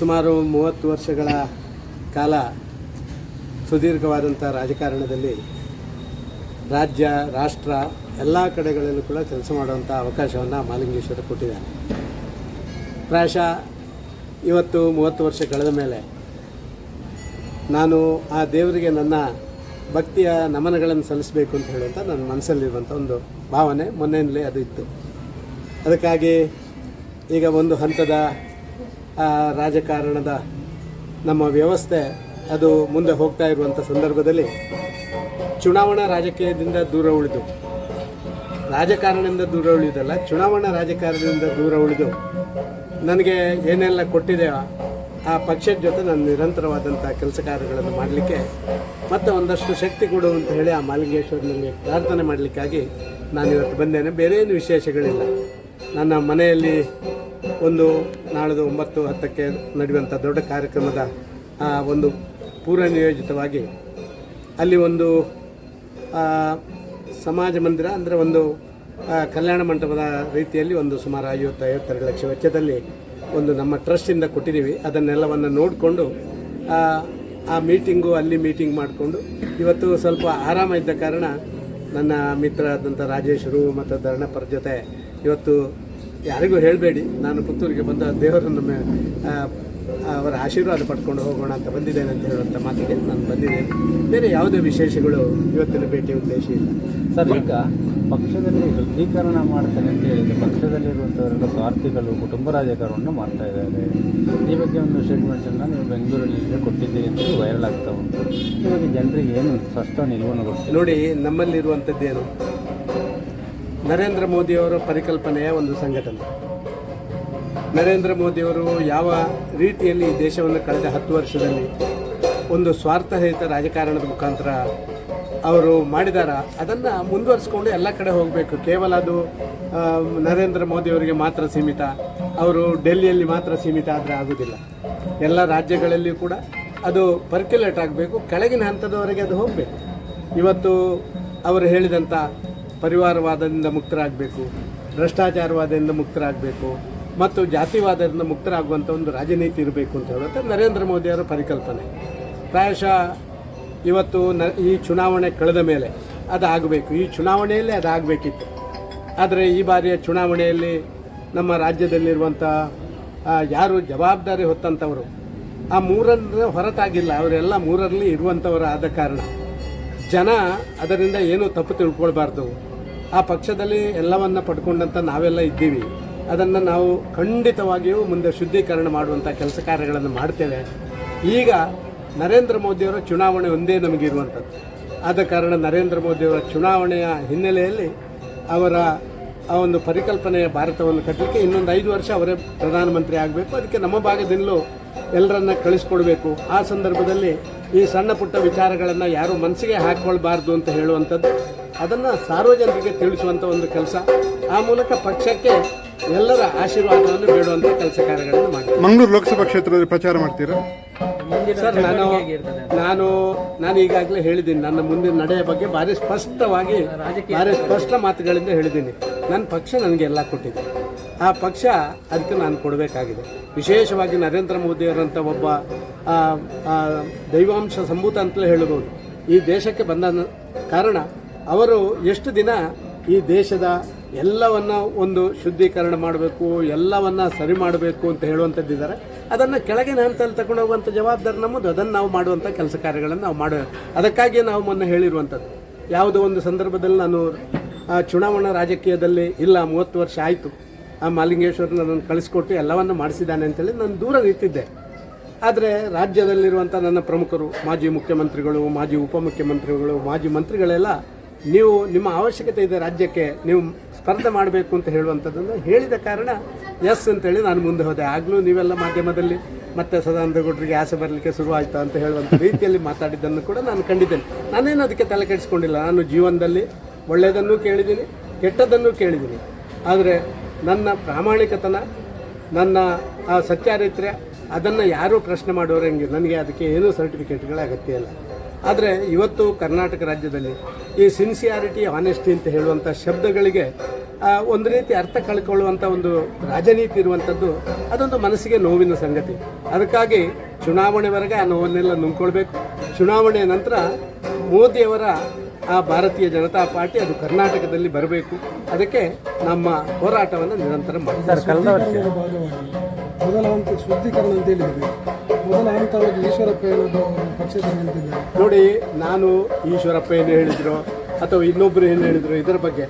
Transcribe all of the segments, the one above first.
ಸುಮಾರು ಮೂವತ್ತು ವರ್ಷಗಳ ಕಾಲ ಸುದೀರ್ಘವಾದಂಥ ರಾಜಕಾರಣದಲ್ಲಿ ರಾಜ್ಯ, ರಾಷ್ಟ್ರ ಎಲ್ಲ ಕಡೆಗಳಲ್ಲೂ ಕೂಡ ಕೆಲಸ ಮಾಡುವಂಥ ಅವಕಾಶವನ್ನು ಮಾಲಿಂಗೇಶ್ವರ ಕೊಟ್ಟಿದ್ದಾರೆ. ಪ್ರಾಯಶಃ ಇವತ್ತು ಮೂವತ್ತು ವರ್ಷ ಕಳೆದ ಮೇಲೆ ನಾನು ಆ ದೇವರಿಗೆ ನನ್ನ ಭಕ್ತಿಯ ನಮನಗಳನ್ನು ಸಲ್ಲಿಸಬೇಕು ಅಂತ ಹೇಳುವಂಥ ನನ್ನ ಮನಸ್ಸಲ್ಲಿರುವಂಥ ಒಂದು ಭಾವನೆ ಮೊನ್ನೆಯಲ್ಲೇ ಅದು ಇತ್ತು. ಅದಕ್ಕಾಗಿ ಈಗ ಒಂದು ಹಂತದ ರಾಜಕಾರಣದ ನಮ್ಮ ವ್ಯವಸ್ಥೆ ಅದು ಮುಂದೆ ಹೋಗ್ತಾ ಇರುವಂಥ ಸಂದರ್ಭದಲ್ಲಿ ಚುನಾವಣಾ ರಾಜಕೀಯದಿಂದ ದೂರ ಉಳಿದು, ರಾಜಕಾರಣದಿಂದ ದೂರ ಉಳಿಯೋದಲ್ಲ ಚುನಾವಣಾ ರಾಜಕಾರಣದಿಂದ ದೂರ ಉಳಿದು ನನಗೆ ಏನೆಲ್ಲ ಕೊಟ್ಟಿದೆ ಆ ಪಕ್ಷದ ಜೊತೆ ನಾನು ನಿರಂತರವಾದಂಥ ಕೆಲಸ ಕಾರ್ಯಗಳನ್ನು ಮಾಡಲಿಕ್ಕೆ ಮತ್ತು ಒಂದಷ್ಟು ಶಕ್ತಿ ಕೊಡು ಅಂತ ಹೇಳಿ ಆ ಮಾಲಿಂಗೇಶ್ವರನಲ್ಲಿ ಪ್ರಾರ್ಥನೆ ಮಾಡಲಿಕ್ಕಾಗಿ ನಾನು ಇವತ್ತು ಬಂದೇನೆ. ಬೇರೆ ಏನು ವಿಶೇಷಗಳಿಲ್ಲ. ನನ್ನ ಮನೆಯಲ್ಲಿ ಒಂದು ನಾಳೆದು ಒಂಬತ್ತು ಹತ್ತಕ್ಕೆ ನಡೆಯುವಂಥ ದೊಡ್ಡ ಕಾರ್ಯಕ್ರಮದ ಒಂದು ಪೂರ್ವ ನಿಯೋಜಿತವಾಗಿ ಅಲ್ಲಿ ಒಂದು ಸಮಾಜ ಮಂದಿರ ಅಂದರೆ ಒಂದು ಕಲ್ಯಾಣ ಮಂಟಪದ ರೀತಿಯಲ್ಲಿ ಒಂದು ಸುಮಾರು ಐವತ್ತು, ಐವತ್ತೆರಡು ಲಕ್ಷ ವೆಚ್ಚದಲ್ಲಿ ಒಂದು ನಮ್ಮ ಟ್ರಸ್ಟಿಂದ ಕೊಟ್ಟಿದ್ದೀವಿ. ಅದನ್ನೆಲ್ಲವನ್ನು ನೋಡಿಕೊಂಡು, ಆ ಮೀಟಿಂಗು ಅಲ್ಲಿ ಮೀಟಿಂಗ್ ಮಾಡಿಕೊಂಡು, ಇವತ್ತು ಸ್ವಲ್ಪ ಆರಾಮ ಇದ್ದ ಕಾರಣ ನನ್ನ ಮಿತ್ರ ಆದಂಥ ರಾಜೇಶರು ಮತ್ತು ಧರಣಪ್ಪರ ಜೊತೆ ಇವತ್ತು ಯಾರಿಗೂ ಹೇಳಬೇಡಿ. ನಾನು ಪುತ್ತೂರಿಗೆ ಬಂದ ದೇವರನ್ನು ನಮ್ಮ ಅವರ ಆಶೀರ್ವಾದ ಪಡ್ಕೊಂಡು ಹೋಗೋಣ ಅಂತ ಬಂದಿದ್ದೇನೆ ಅಂತ ಹೇಳುವಂಥ ಮಾತಿಗೆ ನಾನು ಬಂದಿದ್ದೇನೆ. ಬೇರೆ ಯಾವುದೇ ವಿಶೇಷಗಳು ಇವತ್ತಿನ ಭೇಟಿ ಉದ್ದೇಶ ಇಲ್ಲ. ಸರ್ ಈಗ ಪಕ್ಷದಲ್ಲಿ ಶುದ್ಧೀಕರಣ ಮಾಡ್ತೇನೆ ಅಂತ ಹೇಳಿದರೆ ಪಕ್ಷದಲ್ಲಿರುವಂಥವರೆಲ್ಲ ಸ್ವಾರ್ಥಿಗಳು ಕುಟುಂಬ ರಾಜಕಾರಣವನ್ನು ಮಾಡ್ತಾ ಇದ್ದಾರೆ. ಈ ಬಗ್ಗೆ ಒಂದು ಸ್ಟೇಟ್ಮೆಂಟನ್ನು ನೀವು ಬೆಂಗಳೂರಲ್ಲಿ ಕೊಟ್ಟಿದ್ದೀರಿ ಅಂತ ವೈರಲ್ ಆಗ್ತಾ ಉಂಟು. ಇವಾಗ ಜನರಿಗೆ ಏನು ಸ್ಪಷ್ಟ ನಿಲುವನ್ನು ನೋಡಿ ನಮ್ಮಲ್ಲಿರುವಂಥದ್ದೇನು ನರೇಂದ್ರ ಮೋದಿಯವರ ಪರಿಕಲ್ಪನೆಯ ಒಂದು ಸಂಘಟನೆ. ನರೇಂದ್ರ ಮೋದಿಯವರು ಯಾವ ರೀತಿಯಲ್ಲಿ ಈ ದೇಶವನ್ನು ಕಳೆದ ಹತ್ತು ವರ್ಷದಲ್ಲಿ ಒಂದು ಸ್ವಾರ್ಥರಹಿತ ರಾಜಕಾರಣದ ಮುಖಾಂತರ ಅವರು ಮಾಡಿದಾರ, ಅದನ್ನು ಮುಂದುವರಿಸ್ಕೊಂಡು ಎಲ್ಲ ಕಡೆ ಹೋಗಬೇಕು. ಕೇವಲ ಅದು ನರೇಂದ್ರ ಮೋದಿಯವರಿಗೆ ಮಾತ್ರ ಸೀಮಿತ, ಅವರು ಡೆಲ್ಲಿಯಲ್ಲಿ ಮಾತ್ರ ಸೀಮಿತ ಆದರೆ ಆಗೋದಿಲ್ಲ. ಎಲ್ಲ ರಾಜ್ಯಗಳಲ್ಲಿಯೂ ಕೂಡ ಅದು ಪರ್ಕ್ಯುಲೇಟ್ ಆಗಬೇಕು. ಕೆಳಗಿನ ಹಂತದವರೆಗೆ ಅದು ಹೋಗಬೇಕು. ಇವತ್ತು ಅವರು ಹೇಳಿದಂಥ ಪರಿವಾರವಾದದಿಂದ ಮುಕ್ತರಾಗಬೇಕು, ಭ್ರಷ್ಟಾಚಾರವಾದದಿಂದ ಮುಕ್ತರಾಗಬೇಕು ಮತ್ತು ಜಾತಿವಾದದಿಂದ ಮುಕ್ತರಾಗುವಂಥ ಒಂದು ರಾಜನೀತಿ ಇರಬೇಕು ಅಂತ ಹೇಳುತ್ತೆ ನರೇಂದ್ರ ಮೋದಿಯವರ ಪರಿಕಲ್ಪನೆ. ಪ್ರಾಯಶಃ ಇವತ್ತು ನ, ಈ ಚುನಾವಣೆ ಕಳೆದ ಮೇಲೆ ಅದಾಗಬೇಕು. ಈ ಚುನಾವಣೆಯಲ್ಲೇ ಅದಾಗಬೇಕಿತ್ತು. ಆದರೆ ಈ ಬಾರಿಯ ಚುನಾವಣೆಯಲ್ಲಿ ನಮ್ಮ ರಾಜ್ಯದಲ್ಲಿರುವಂಥ ಯಾರು ಜವಾಬ್ದಾರಿ ಹೊತ್ತಂಥವರು ಆ ಮೂರರ ಹೊರತಾಗಿಲ್ಲ. ಅವರೆಲ್ಲ ಮೂರರಲ್ಲಿ ಇರುವಂಥವರು ಆದ ಕಾರಣ ಜನ ಅದರಿಂದ ಏನೂ ತಪ್ಪು ತಿಳ್ಕೊಳ್ಬಾರ್ದು. ಆ ಪಕ್ಷದಲ್ಲಿ ಎಲ್ಲವನ್ನ ಪಡ್ಕೊಂಡಂತ ನಾವೆಲ್ಲ ಇದ್ದೀವಿ. ಅದನ್ನು ನಾವು ಖಂಡಿತವಾಗಿಯೂ ಮುಂದೆ ಶುದ್ಧೀಕರಣ ಮಾಡುವಂಥ ಕೆಲಸ ಕಾರ್ಯಗಳನ್ನು ಮಾಡ್ತೇವೆ. ಈಗ ನರೇಂದ್ರ ಮೋದಿಯವರ ಚುನಾವಣೆ ಒಂದೇ ನಮಗಿರುವಂಥದ್ದು ಆದ ಕಾರಣ ನರೇಂದ್ರ ಮೋದಿಯವರ ಚುನಾವಣೆಯ ಹಿನ್ನೆಲೆಯಲ್ಲಿ ಅವರ ಆ ಒಂದು ಪರಿಕಲ್ಪನೆಯ ಭಾರತವನ್ನು ಕಟ್ಟಲಿಕ್ಕೆ ಇನ್ನೊಂದು ಐದು ವರ್ಷ ಅವರೇ ಪ್ರಧಾನಮಂತ್ರಿ ಆಗಬೇಕು. ಅದಕ್ಕೆ ನಮ್ಮ ಭಾಗದಿಂದಲೂ ಎಲ್ಲರನ್ನ ಕಳಿಸ್ಕೊಡ್ಬೇಕು. ಆ ಸಂದರ್ಭದಲ್ಲಿ ಈ ಸಣ್ಣ ಪುಟ್ಟ ವಿಚಾರಗಳನ್ನು ಯಾರು ಮನಸ್ಸಿಗೆ ಹಾಕ್ಕೊಳ್ಬಾರ್ದು ಅಂತ ಹೇಳುವಂಥದ್ದು ಅದನ್ನು ಸಾರ್ವಜನಿಕರಿಗೆ ತಿಳಿಸುವಂಥ ಒಂದು ಕೆಲಸ. ಆ ಮೂಲಕ ಪಕ್ಷಕ್ಕೆ ಎಲ್ಲರ ಆಶೀರ್ವಾದವನ್ನು ಬೇಡುವಂಥ ಕೆಲಸ ಕಾರ್ಯಗಳನ್ನು ಮಾಡ್ತೀವಿ. ಮಂಗಳೂರು ಲೋಕಸಭಾ ಕ್ಷೇತ್ರದಲ್ಲಿ ಪ್ರಚಾರ ಮಾಡ್ತೀರಾ? ಸರ್ ನಾನು ನಾನು ನಾನು ಈಗಾಗಲೇ ಹೇಳಿದ್ದೀನಿ ನನ್ನ ಮುಂದಿನ ನಡೆಯ ಬಗ್ಗೆ ಭಾರಿ ಸ್ಪಷ್ಟವಾಗಿ ಭಾರಿ ಸ್ಪಷ್ಟ ಮಾತುಗಳಿಂದ ಹೇಳಿದ್ದೀನಿ. ನನ್ನ ಪಕ್ಷ ನನಗೆ ಎಲ್ಲ ಕೊಟ್ಟಿದೆ. ಆ ಪಕ್ಷ ಅದಕ್ಕೆ ನಾನು ಕೊಡಬೇಕಾಗಿದೆ. ವಿಶೇಷವಾಗಿ ನರೇಂದ್ರ ಮೋದಿಯವರಂಥ ಒಬ್ಬ ದೈವಾಂಶ ಸಂಭೂತ ಅಂತಲೇ ಹೇಳಬಹುದು. ಈ ದೇಶಕ್ಕೆ ಬಂದ ಕಾರಣ ಅವರು ಎಷ್ಟು ದಿನ ಈ ದೇಶದ ಎಲ್ಲವನ್ನ ಒಂದು ಶುದ್ಧೀಕರಣ ಮಾಡಬೇಕು, ಎಲ್ಲವನ್ನ ಸರಿ ಮಾಡಬೇಕು ಅಂತ ಹೇಳುವಂಥದ್ದಿದ್ದಾರೆ ಅದನ್ನು ಕೆಳಗಿನ ಹಂತದಲ್ಲಿ ತಗೊಂಡು ಹೋಗುವಂಥ ಜವಾಬ್ದಾರಿ ನಮ್ಮದು. ಅದನ್ನು ನಾವು ಮಾಡುವಂಥ ಕೆಲಸ ಕಾರ್ಯಗಳನ್ನು ನಾವು ಮಾಡಬೇಕು ಅದಕ್ಕಾಗಿಯೇ ನಾವು ಮೊನ್ನೆ ಹೇಳಿರುವಂಥದ್ದು. ಯಾವುದೋ ಒಂದು ಸಂದರ್ಭದಲ್ಲಿ ನಾನು ಚುನಾವಣಾ ರಾಜಕೀಯದಲ್ಲಿ ಇಲ್ಲ, ಮೂವತ್ತು ವರ್ಷ ಆಯಿತು. ಆ ಮಾಲಿಂಗೇಶ್ವರ ನನ್ನನ್ನು ಕಳಿಸ್ಕೊಟ್ಟು ಎಲ್ಲವನ್ನು ಮಾಡಿಸಿದ್ದಾನೆ ಅಂತೇಳಿ ನಾನು ದೂರ ನಿಂತಿದ್ದೆ. ಆದರೆ ರಾಜ್ಯದಲ್ಲಿರುವಂಥ ನನ್ನ ಪ್ರಮುಖರು, ಮಾಜಿ ಮುಖ್ಯಮಂತ್ರಿಗಳು, ಮಾಜಿ ಉಪಮುಖ್ಯಮಂತ್ರಿಗಳು, ಮಾಜಿ ಮಂತ್ರಿಗಳೆಲ್ಲ, ನೀವು ನಿಮ್ಮ ಅವಶ್ಯಕತೆ ಇದೆ ರಾಜ್ಯಕ್ಕೆ, ನೀವು ಸ್ಪರ್ಧೆ ಮಾಡಬೇಕು ಅಂತ ಹೇಳುವಂಥದ್ದನ್ನು ಹೇಳಿದ ಕಾರಣ ಎಸ್ ಅಂತೇಳಿ ನಾನು ಮುಂದೆ ಹೋದೆ. ಆಗಲೂ ನೀವೆಲ್ಲ ಮಾಧ್ಯಮದಲ್ಲಿ ಮತ್ತೆ ಸದಾನಂದಗೌಡರಿಗೆ ಆಸೆ ಬರಲಿಕ್ಕೆ ಶುರುವಾಯಿತು ಅಂತ ಹೇಳುವಂಥ ರೀತಿಯಲ್ಲಿ ಮಾತಾಡಿದ್ದನ್ನು ಕೂಡ ನಾನು ಕಂಡಿದ್ದೇನೆ. ನಾನೇನು ಅದಕ್ಕೆ ತಲೆ ಕೆಡಿಸ್ಕೊಂಡಿಲ್ಲ. ನಾನು ಜೀವನದಲ್ಲಿ ಒಳ್ಳೆಯದನ್ನು ಕೇಳಿದ್ದೀನಿ, ಕೆಟ್ಟದ್ದನ್ನು ಕೇಳಿದ್ದೀನಿ. ಆದರೆ ನನ್ನ ಪ್ರಾಮಾಣಿಕತನ, ನನ್ನ, ಆ, ಸಚ್ಚಾರಿತ್ರ್ಯ, ಅದನ್ನು ಯಾರೂ ಪ್ರಶ್ನೆ ಮಾಡೋರು ಹಂಗೆ? ನನಗೆ ಅದಕ್ಕೆ ಏನೂ ಸರ್ಟಿಫಿಕೇಟ್ಗಳ ಅಗತ್ಯ ಇಲ್ಲ. ಆದರೆ ಇವತ್ತು ಕರ್ನಾಟಕ ರಾಜ್ಯದಲ್ಲಿ ಈ ಸಿನ್ಸಿಯಾರಿಟಿ ಆನೆಸ್ಟಿ ಅಂತ ಹೇಳುವಂಥ ಶಬ್ದಗಳಿಗೆ ಒಂದು ರೀತಿ ಅರ್ಥ ಕಳ್ಕೊಳ್ಳುವಂಥ ಒಂದು ರಾಜನೀತಿ ಇರುವಂಥದ್ದು ಅದೊಂದು ಮನಸ್ಸಿಗೆ ನೋವಿನ ಸಂಗತಿ. ಅದಕ್ಕಾಗಿ ಚುನಾವಣೆವರೆಗೆ ಆ ನೋವನ್ನೆಲ್ಲ ನುಂಗ್ಕೊಳ್ಬೇಕು. ಚುನಾವಣೆಯ ನಂತರ ಮೋದಿಯವರ ಆ ಭಾರತೀಯ ಜನತಾ ಪಾರ್ಟಿ ಅದು ಕರ್ನಾಟಕದಲ್ಲಿ ಬರಬೇಕು. ಅದಕ್ಕೆ ನಮ್ಮ ಹೋರಾಟವನ್ನು ನಿರಂತರ ಮಾಡ್ತಾರೆ ಮೊದಲ ಹಂತ ಶುದ್ಧೀಕರಣ ಅಂತ ಹೇಳಿದ್ವಿ ಮೊದಲ ಹಂತವಾಗಿ ಈಶ್ವರಪ್ಪ ಹೇಳೋದು ಪಕ್ಷದ ನಿಂತಿದ್ದಾರೆ ನೋಡಿ ನಾನು ಈಶ್ವರಪ್ಪ ಏನು ಹೇಳಿದ್ರು ಅಥವಾ ಇನ್ನೊಬ್ಬರು ಏನು ಹೇಳಿದ್ರು ಇದರ ಬಗ್ಗೆ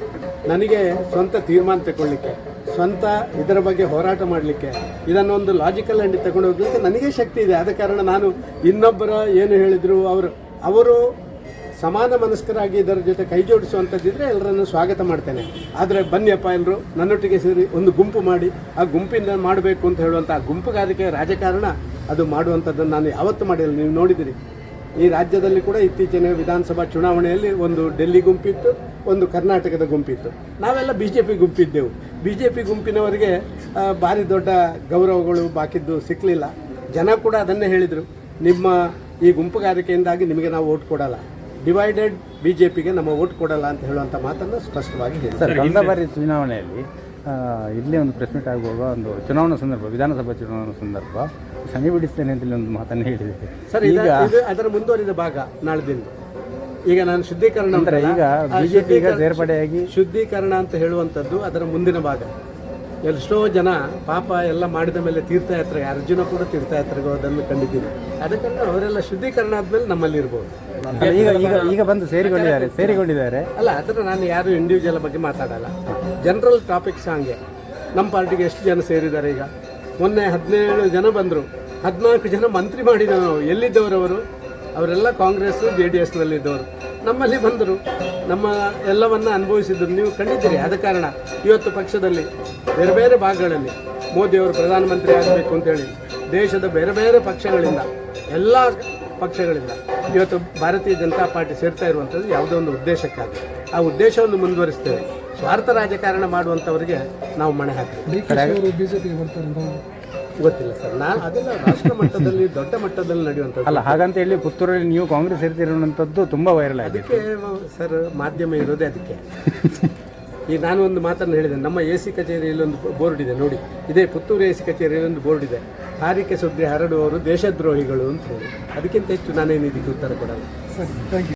ನನಗೆ ಸ್ವಂತ ತೀರ್ಮಾನ ತಗೊಳ್ಳಿಕ್ಕೆ ಸ್ವಂತ ಇದರ ಬಗ್ಗೆ ಹೋರಾಟ ಮಾಡಲಿಕ್ಕೆ ಇದನ್ನೊಂದು ಲಾಜಿಕಲ್ ಅಂಡಿ ತಗೊಂಡು ಹೋಗ್ಲಿಕ್ಕೆ ನನಗೆ ಶಕ್ತಿ ಇದೆ. ಆದ ಕಾರಣ ನಾನು ಇನ್ನೊಬ್ಬರ ಏನು ಹೇಳಿದ್ರು ಅವರು ಅವರು ಸಮಾನ ಮನಸ್ಕರಾಗಿ ಇದರ ಜೊತೆ ಕೈ ಜೋಡಿಸುವಂಥದ್ದಿದ್ರೆ ಎಲ್ಲರನ್ನು ಸ್ವಾಗತ ಮಾಡ್ತೇನೆ. ಆದರೆ ಬನ್ನಿಯಪ್ಪ ಎಲ್ಲರೂ ನನ್ನೊಟ್ಟಿಗೆ ಸೇರಿ ಒಂದು ಗುಂಪು ಮಾಡಿ, ಆ ಗುಂಪಿಂದ ಮಾಡಬೇಕು ಅಂತ ಹೇಳುವಂಥ ಗುಂಪುಗಾರಿಕೆ ರಾಜಕಾರಣ ಅದು ಮಾಡುವಂಥದ್ದನ್ನು ನಾನು ಯಾವತ್ತೂ ಮಾಡಿಲ್ಲ. ನೀವು ನೋಡಿದಿರಿ, ಈ ರಾಜ್ಯದಲ್ಲಿ ಕೂಡ ಇತ್ತೀಚಿನ ವಿಧಾನಸಭಾ ಚುನಾವಣೆಯಲ್ಲಿ ಒಂದು ಡೆಲ್ಲಿ ಗುಂಪಿತ್ತು, ಒಂದು ಕರ್ನಾಟಕದ ಗುಂಪಿತ್ತು. ನಾವೆಲ್ಲ ಬಿ ಜೆ ಪಿ ಗುಂಪಿದ್ದೆವು. ಬಿ ಜೆ ಪಿ ಗುಂಪಿನವರಿಗೆ ಭಾರಿ ದೊಡ್ಡ ಗೌರವಗಳು ಬಾಕಿದ್ದು ಸಿಕ್ಕಲಿಲ್ಲ ಜನ ಕೂಡ ಅದನ್ನೇ ಹೇಳಿದರು, ನಿಮ್ಮ ಈ ಗುಂಪುಗಾರಿಕೆಯಿಂದಾಗಿ ನಿಮಗೆ ನಾವು ಓಟ್ ಕೊಡಲ್ಲ. ಡಿವೈಡೆಡ್ ಬಿ ಜೆ ಪಿಗೆ ನಮ್ಮ ಓಟ್ ಕೊಡಲ್ಲ ಅಂತ ಹೇಳುವಂಥ ಮಾತನ್ನು ಸ್ಪಷ್ಟವಾಗಿ ಸರ್ ಕಳೆದ ಬಾರಿ ಚುನಾವಣೆಯಲ್ಲಿ ಇಲ್ಲಿ ಇಲ್ಲೇ ಒಂದು ಪ್ರೆಸ್ ಮೀಟ್ ಆಗುವಾಗ ಒಂದು ಚುನಾವಣಾ ಸಂದರ್ಭ ವಿಧಾನಸಭಾ ಚುನಾವಣಾ ಸಂದರ್ಭ ಸನಿ ಬಿಡಿಸ್ತೇನೆ ಅಂತೇಳಿ ಒಂದು ಮಾತನ್ನು ಹೇಳಿದೆ ಸರ್ ಈಗ ಇದು ಅದರ ಮುಂದುವರಿದ ಭಾಗ ನಾಳೆದಿಂದ. ಈಗ ನಾನು ಶುದ್ಧೀಕರಣ ಈಗ ಬಿಜೆಪಿ ಈಗ ಸೇರ್ಪಡೆಯಾಗಿ ಶುದ್ಧೀಕರಣ ಅಂತ ಹೇಳುವಂಥದ್ದು ಅದರ ಮುಂದಿನ ಭಾಗ. ಎಷ್ಟೋ ಜನ ಪಾಪ ಎಲ್ಲ ಮಾಡಿದ ಮೇಲೆ ತೀರ್ಥಯಾತ್ರೆ ಅರ್ಜುನ ಕೂಡ ತೀರ್ಥಯಾತ್ರೆಗೆ ಹೋದನ್ನು ಕಂಡಿದ್ದೀನಿ ಅದಕ್ಕೆ ಅವರೆಲ್ಲ ಶುದ್ಧೀಕರಣ ಆದ್ಮೇಲೆ ನಮ್ಮಲ್ಲಿ ಇರ್ಬೋದು. ಈಗ ಈಗ ಈಗ ಬಂದು ಸೇರಿಕೊಂಡಿದ್ದಾರೆ ಸೇರಿಕೊಂಡಿದ್ದಾರೆ. ಅಲ್ಲ ಅದರ ನಾನು ಯಾರು ಇಂಡಿವಿಜುವಲ್ ಬಗ್ಗೆ ಮಾತಾಡಲ್ಲ. ಜನರಲ್ ಟಾಪಿಕ್ಸ್ ಹಂಗೆ. ನಮ್ಮ ಪಾರ್ಟಿಗೆ ಎಷ್ಟು ಜನ ಸೇರಿದ್ದಾರೆ ಈಗ? ಮೊನ್ನೆ ಹದಿನೇಳು ಜನ ಬಂದರು. ಹದಿನಾಲ್ಕು ಜನ ಮಂತ್ರಿ ಮಾಡಿದವರು ನಾವು. ಎಲ್ಲಿದ್ದವರು ಅವರೆಲ್ಲ ಕಾಂಗ್ರೆಸ್ ಜೆ ಡಿ ಎಸ್ನಲ್ಲಿದ್ದವರು ನಮ್ಮಲ್ಲಿ ಬಂದರು. ನಮ್ಮ ಎಲ್ಲವನ್ನು ಅನುಭವಿಸಿದ್ರು. ನೀವು ಕಂಡಿದ್ದೀರಿ ಆದ ಕಾರಣ. ಇವತ್ತು ಪಕ್ಷದಲ್ಲಿ ಬೇರೆ ಬೇರೆ ಭಾಗಗಳಲ್ಲಿ ಮೋದಿಯವರು ಪ್ರಧಾನಮಂತ್ರಿ ಆಗಬೇಕು ಅಂತೇಳಿ ದೇಶದ ಬೇರೆ ಬೇರೆ ಪಕ್ಷಗಳಿಂದ ಎಲ್ಲ ಪಕ್ಷಗಳಿಂದ. ಇವತ್ತು ಭಾರತೀಯ ಜನತಾ ಪಾರ್ಟಿ ಸೇರ್ತಾ ಇರುವಂಥದ್ದು ಯಾವುದೋ ಒಂದು ಉದ್ದೇಶಕ್ಕಾಗಿ. ಆ ಉದ್ದೇಶವನ್ನು ಮುಂದುವರಿಸ್ತೇವೆ. ಸ್ವಾರ್ಥ ರಾಜಕಾರಣ ಮಾಡುವಂಥವರಿಗೆ ನಾವು ಮಣೆ ಹಾಕ್ತೀವಿ. ಗೊತ್ತಿಲ್ಲ ಸರ್. ನಾನು ಅದೆಲ್ಲ ರಾಷ್ಟ್ರ ಮಟ್ಟದಲ್ಲಿ ದೊಡ್ಡ ಮಟ್ಟದಲ್ಲಿ ನಡೆಯುವಂಥದ್ದು. ಅಲ್ಲ ಹಾಗಂತ ಹೇಳಿ ಪುತ್ತೂರಲ್ಲಿ ನೀವು ಕಾಂಗ್ರೆಸ್ ಸೇರ್ತಿರುವಂಥದ್ದು ತುಂಬ ವೈರಲ್ ಆಗಿದೆ. ಅದಕ್ಕೆ ಸರ್ ಮಾಧ್ಯಮ ಇರೋದೇ ಅದಕ್ಕೆ. ಈಗ ನಾನು ಒಂದು ಮಾತನ್ನು ಹೇಳಿದೆ. ನಮ್ಮ ಎ ಸಿ ಕಚೇರಿಯಲ್ಲಿ ಒಂದು ಬೋರ್ಡ್ ಇದೆ, ನೋಡಿ. ಇದೇ ಪುತ್ತೂರು ಎ ಸಿ ಕಚೇರಿಯಲ್ಲಿ ಒಂದು ಬೋರ್ಡ್ ಇದೆ. ಹಾರಿಕೆ ಸುದ್ದಿ ಹರಡುವವರು ದೇಶದ್ರೋಹಿಗಳು ಅಂತ ಹೇಳಿ. ಅದಕ್ಕಿಂತ ಹೆಚ್ಚು ನಾನೇನು ಇದಕ್ಕೆ ಉತ್ತರ ಕೊಡಲ್ಲ. ಸರಿ ಥ್ಯಾಂಕ್ ಯು